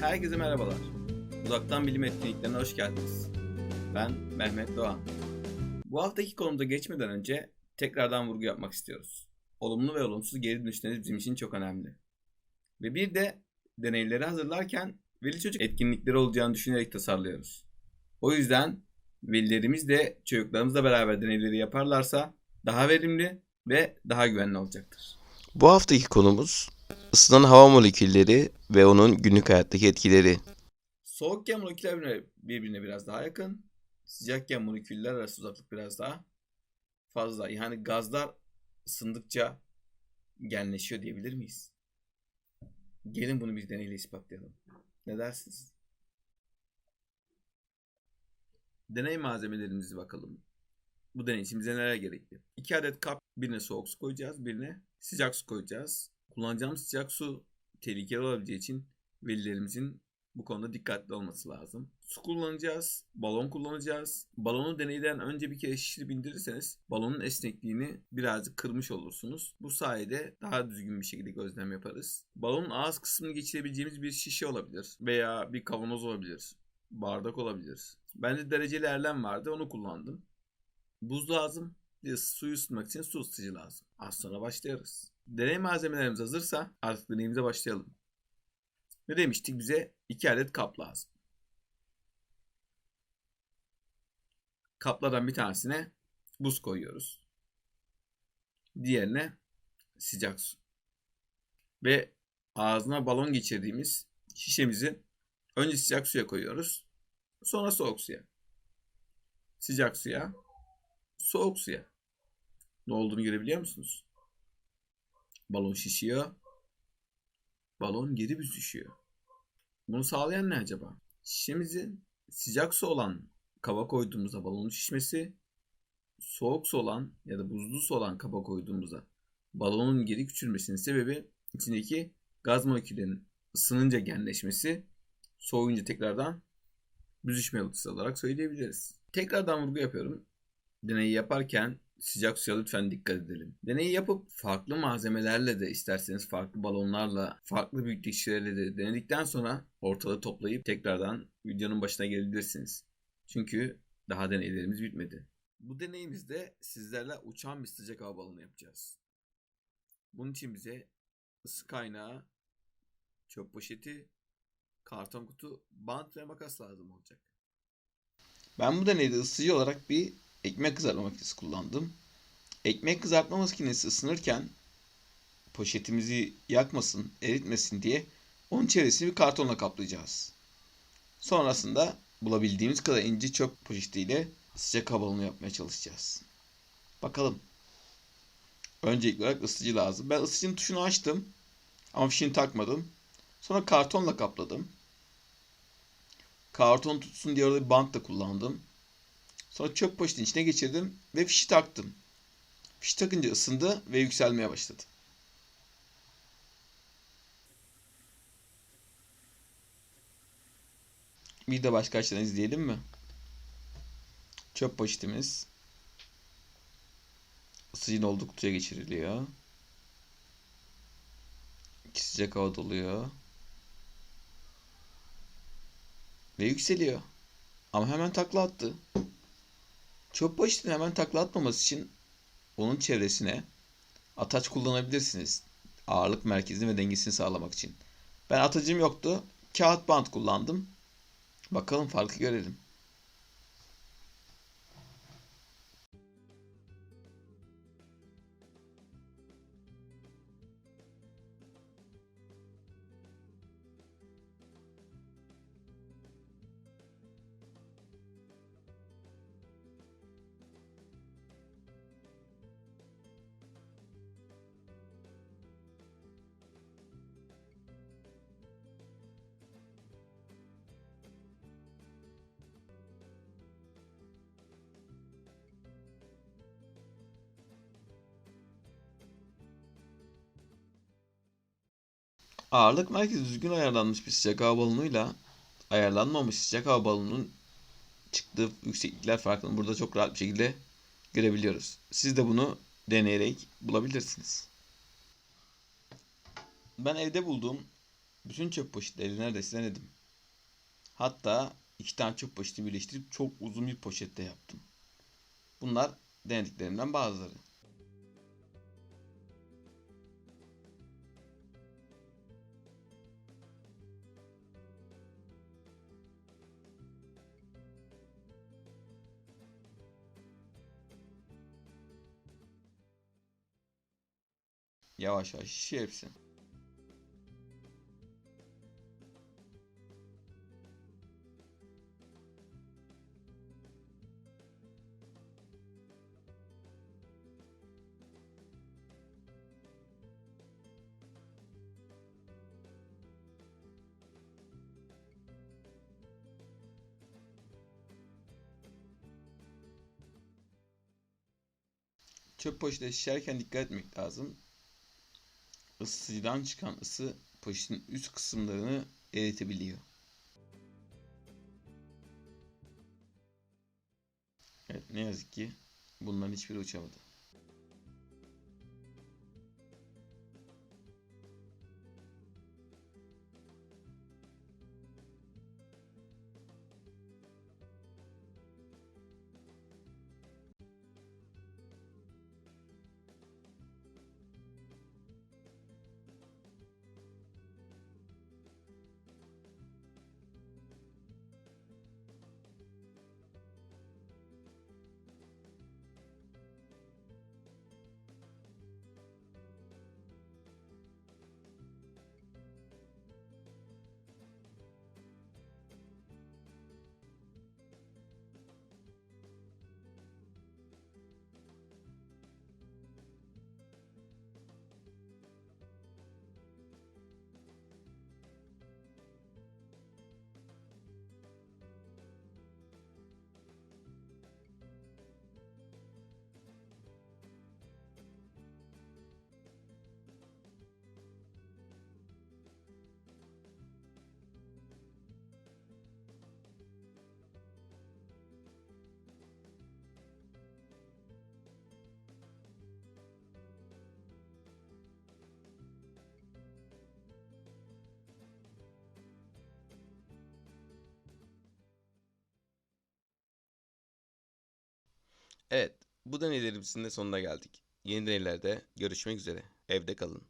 Herkese merhabalar. Uzaktan bilim etkinliklerine hoş geldiniz. Ben Mehmet Doğan. Bu haftaki konumuza geçmeden önce tekrardan vurgu yapmak istiyoruz. Olumlu ve olumsuz geri dönüşleriniz bizim için çok önemli. Ve bir de deneyleri hazırlarken veli çocuk etkinlikleri olacağını düşünerek tasarlıyoruz. O yüzden velilerimiz de çocuklarımızla beraber deneyleri yaparlarsa daha verimli ve daha güvenli olacaktır. Bu haftaki konumuz ısınan hava molekülleri ve onun günlük hayattaki etkileri. Soğukken moleküller birbirine, biraz daha yakın. Sıcakken moleküller arası uzaklık biraz daha fazla. Yani gazlar ısındıkça genleşiyor diyebilir miyiz? Gelin bunu bir deneyle ispatlayalım. Ne dersiniz? Deney malzemelerimizi bakalım. Bu deney için bize neler gerekli? 2 adet kap, birine soğuk su koyacağız, birine sıcak su koyacağız. Kullanacağımız sıcak su tehlikeli olabileceği için velilerimizin bu konuda dikkatli olması lazım. Su kullanacağız, balon kullanacağız. Balonu deneyden önce bir kere şişirip indirirseniz balonun esnekliğini birazcık kırmış olursunuz. Bu sayede daha düzgün bir şekilde gözlem yaparız. Balonun ağız kısmını geçirebileceğimiz bir şişe olabilir veya bir kavanoz olabilir. Bardak olabilir. Bende dereceli erlem vardı onu kullandım. Buz lazım. Suyu ısıtmak için su ısıtıcı lazım. Az sonra başlıyoruz. Deney malzemelerimiz hazırsa artık deneyimize başlayalım. Ne demiştik? Bize iki adet kap lazım. Kaplardan bir tanesine buz koyuyoruz. Diğerine sıcak su. Ve ağzına balon geçirdiğimiz şişemizi önce sıcak suya koyuyoruz. Sonra soğuk suya. Sıcak suya, soğuk suya. Ne olduğunu görebiliyor musunuz? Balon şişiyor. Balon geri büzüşüyor. Bunu sağlayan ne acaba? Şişemizin sıcak su olan kaba koyduğumuzda balonun şişmesi, soğuk su olan ya da buzlu su olan kaba koyduğumuzda balonun geri küçülmesinin sebebi içindeki gaz moleküllerinin ısınınca genleşmesi, soğuyunca tekrardan büzüşme yıldızı olarak söyleyebiliriz. Tekrardan vurgu yapıyorum. Deneyi yaparken sıcak suya lütfen dikkat edelim. Deneyi yapıp farklı malzemelerle de isterseniz farklı balonlarla, farklı büyüklük şişelerle de denedikten sonra ortalığı toplayıp tekrardan videonun başına gelebilirsiniz. Çünkü daha deneylerimiz bitmedi. Bu deneyimizde sizlerle uçan bir sıcak hava balonu yapacağız. Bunun için bize ısı kaynağı, çöp poşeti, karton kutu, bant ve makas lazım olacak. Ben bu deneyde ısıtıcı olarak bir ekmek kızartma makinesi kullandım. Ekmek kızartma makinesi ısınırken poşetimizi yakmasın, eritmesin diye onun çevresini bir kartonla kaplayacağız. Sonrasında bulabildiğimiz kadar ince çöp poşetiyle sıcak hava balonu yapmaya çalışacağız. Bakalım. Öncelikli olarak ısıtıcı lazım. Ben ısıtıcının tuşunu açtım. Ama fişini takmadım. Sonra kartonla kapladım. Karton tutsun diye orada bir bant da kullandım. Sonra çöp poşetin içine geçirdim ve fişi taktım. Fişi takınca ısındı ve yükselmeye başladı. Bir de başka açıdan izleyelim mi? Çöp poşetimiz ısıcın olduğu kutuya geçiriliyor. İki sıcak hava doluyor. Ve yükseliyor. Ama hemen takla attı. Çöp poşetini hemen takla atmaması için onun çevresine ataç kullanabilirsiniz. Ağırlık merkezini ve dengesini sağlamak için. Ben atacım yoktu. Kağıt bant kullandım. Bakalım farkı görelim. Ağırlık merkezi düzgün ayarlanmış bir sıcak hava balonuyla ayarlanmamış sıcak hava balonunun çıktığı yükseklikler farkını burada çok rahat bir şekilde görebiliyoruz. Siz de bunu deneyerek bulabilirsiniz. Ben evde bulduğum bütün çöp poşetleri neredeyse denedim. Hatta iki tane çöp poşeti birleştirip çok uzun bir poşette yaptım. Bunlar denediklerimden bazıları. Yavaş yavaş şişiyor hepsi. Çöp poşeti şişerken dikkat etmek lazım. Isıtıcıdan çıkan ısı poşetin üst kısımlarını eritebiliyor. Evet ne yazık ki bunların hiçbiri uçamadı. Bu deneylerimizin de sonuna geldik. Yeni deneylerde görüşmek üzere. Evde kalın.